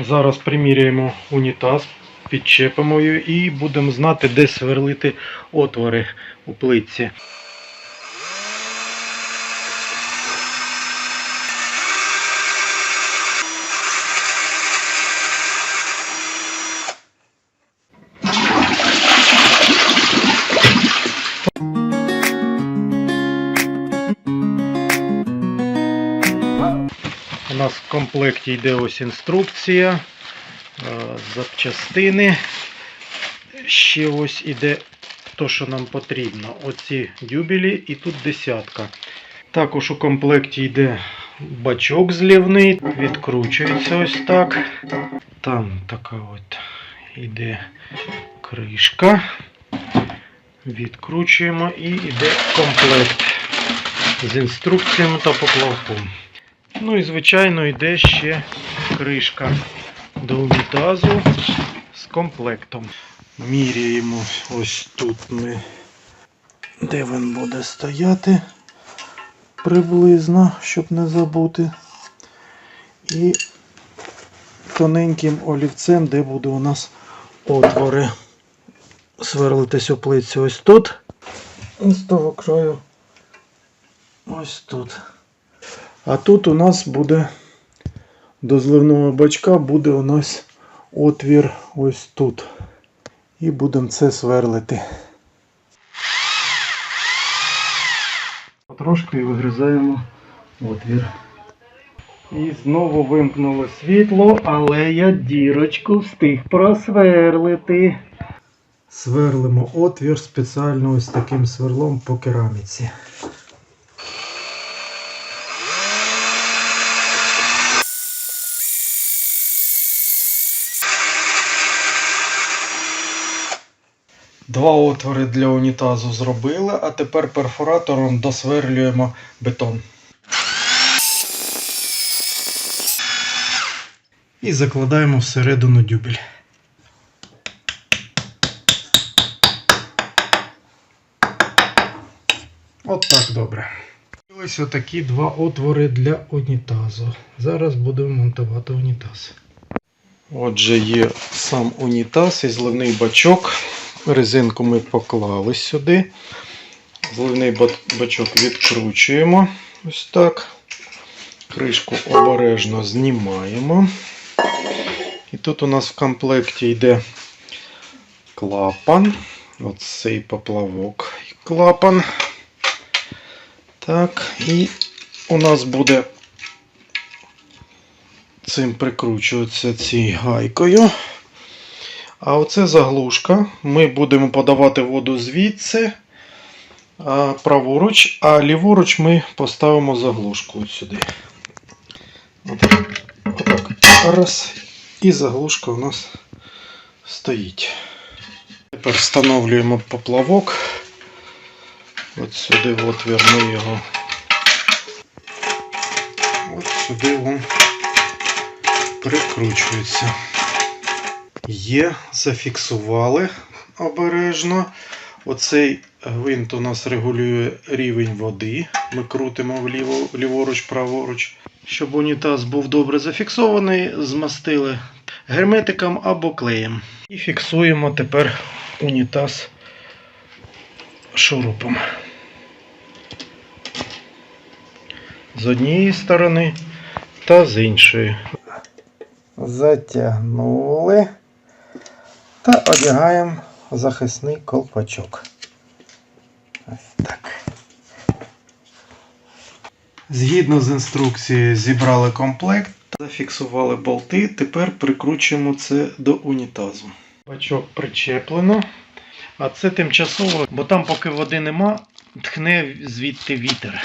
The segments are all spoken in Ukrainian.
Зараз приміряємо унітаз, підчепимо його і будемо знати, де сверлити отвори у плитці. Комплекті йде ось інструкція, е, запчастини. Ще ось іде то, що нам потрібно. Оці дюбелі і тут десятка. Також у комплекті йде бачок злівний, відкручується ось так. Там така от іде кришка. Відкручуємо і йде комплект з інструкціями та поплавком. Ну і звичайно йде ще кришка до унітазу з комплектом. Міряємо ось тут ми, де він буде стояти приблизно, щоб не забути. І тоненьким олівцем, де буде у нас отвори. Сверлитись у плиці ось тут. І з того краю ось тут. А тут у нас буде до зливного бачка буде у нас отвір ось тут. І будемо це сверлити. Трошки вигризаємо отвір. І знову вимкнуло світло, але я дірочку встиг просверлити. Сверлимо отвір спеціально ось таким сверлом по кераміці. Два отвори для унітазу зробили, а тепер перфоратором досверлюємо бетон. І закладаємо всередину дюбель. От так добре. Ось отакі два отвори для унітазу. Зараз будемо монтувати унітаз. Отже, є сам унітаз і зливний бачок. Резинку ми поклали сюди. Зливний ба- бачок відкручуємо. Ось так. Кришку обережно знімаємо. І тут у нас в комплекті йде клапан. Оцей поплавок і клапан. Так, і у нас буде цим прикручуватися цією гайкою. А оце заглушка. Ми будемо подавати воду звідси праворуч, а ліворуч ми поставимо заглушку от сюди. Отак. Раз. І заглушка у нас стоїть. Тепер встановлюємо поплавок. От сюди в отвір його. От сюди він прикручується. Є, зафіксували обережно. Оцей гвинт у нас регулює рівень води. Ми крутимо вліво, ліворуч, праворуч. Щоб унітаз був добре зафіксований, змастили герметиком або клеєм. І фіксуємо тепер унітаз шурупом. З однієї сторони та з іншої. Затягнули та одягаємо захисний колпачок. Так. Згідно з інструкцією зібрали комплект, зафіксували болти, тепер прикручуємо це до унітазу. Бачок причеплено. А це тимчасово, бо там, поки води нема, тхне звідти вітер.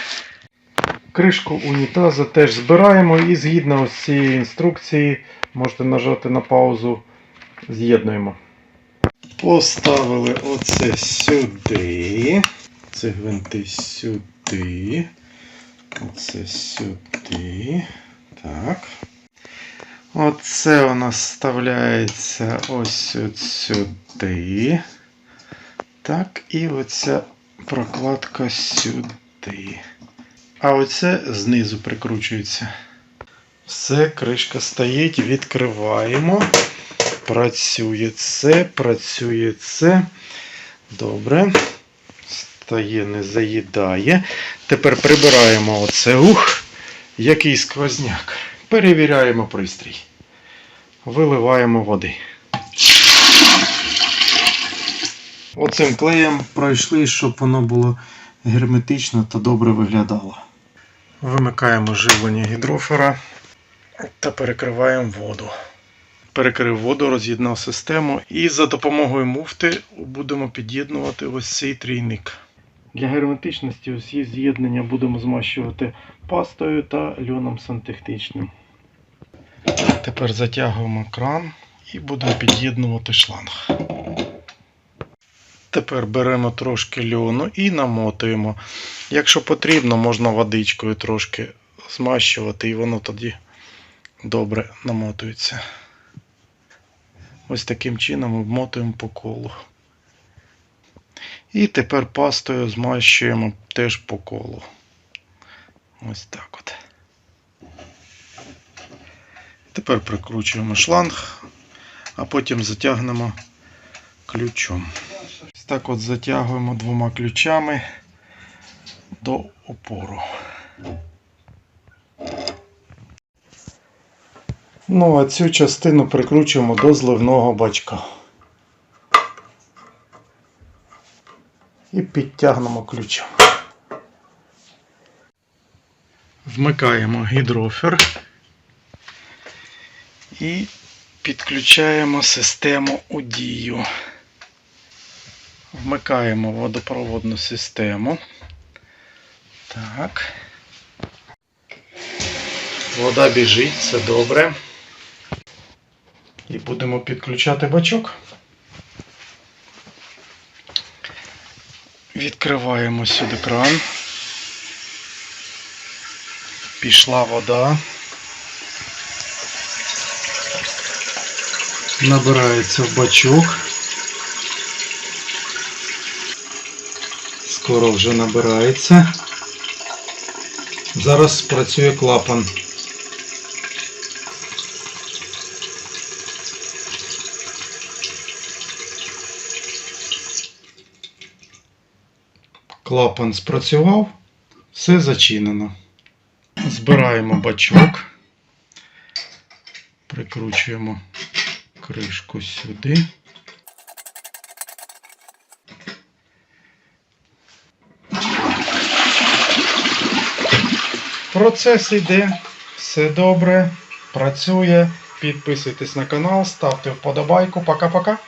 Кришку унітазу теж збираємо і згідно ось цієї інструкції можете нажати на паузу, з'єднуємо. Поставили оце сюди. Це гвинти сюди. Оце сюди. Так. Оце у нас вставляється ось сюди. Так, і оця прокладка сюди. А оце знизу прикручується. Все, кришка стоїть, відкриваємо. Працює це, працює це. Добре. Стає, не заїдає. Тепер прибираємо оце ух. Який сквозняк. Перевіряємо пристрій. Виливаємо води. Оцим клеєм пройшли, щоб воно було герметично та добре виглядало. Вимикаємо живлення гідрофера та перекриваємо воду. Перекрив воду, роз'єднав систему і за допомогою муфти будемо під'єднувати ось цей трійник. Для герметичності усі з'єднання будемо змащувати пастою та льоном сантехнічним. Тепер затягуємо кран і будемо під'єднувати шланг. Тепер беремо трошки льону і намотуємо. Якщо потрібно, можна водичкою трошки змащувати, і воно тоді добре намотується. Ось таким чином обмотуємо по колу. І тепер пастою змащуємо теж по колу. Ось так от. Тепер прикручуємо шланг, а потім затягнемо ключом. Ось так от затягуємо двома ключами до опору. Ну, а цю частину прикручуємо до зливного бачка. І підтягнемо ключом. Вмикаємо гідрофер і підключаємо систему у дію. Вмикаємо водопроводну систему. Так. Вода біжить, це добре. І будемо підключати бачок. Відкриваємо сюди кран. Пішла вода. Набирається в бачок. Скоро вже набирається. Зараз працює клапан. Клапан спрацював, все зачинено. Збираємо бачок, прикручуємо кришку сюди. Процес йде, все добре, працює. Підписуйтесь на канал, ставте вподобайку. Пока-пока.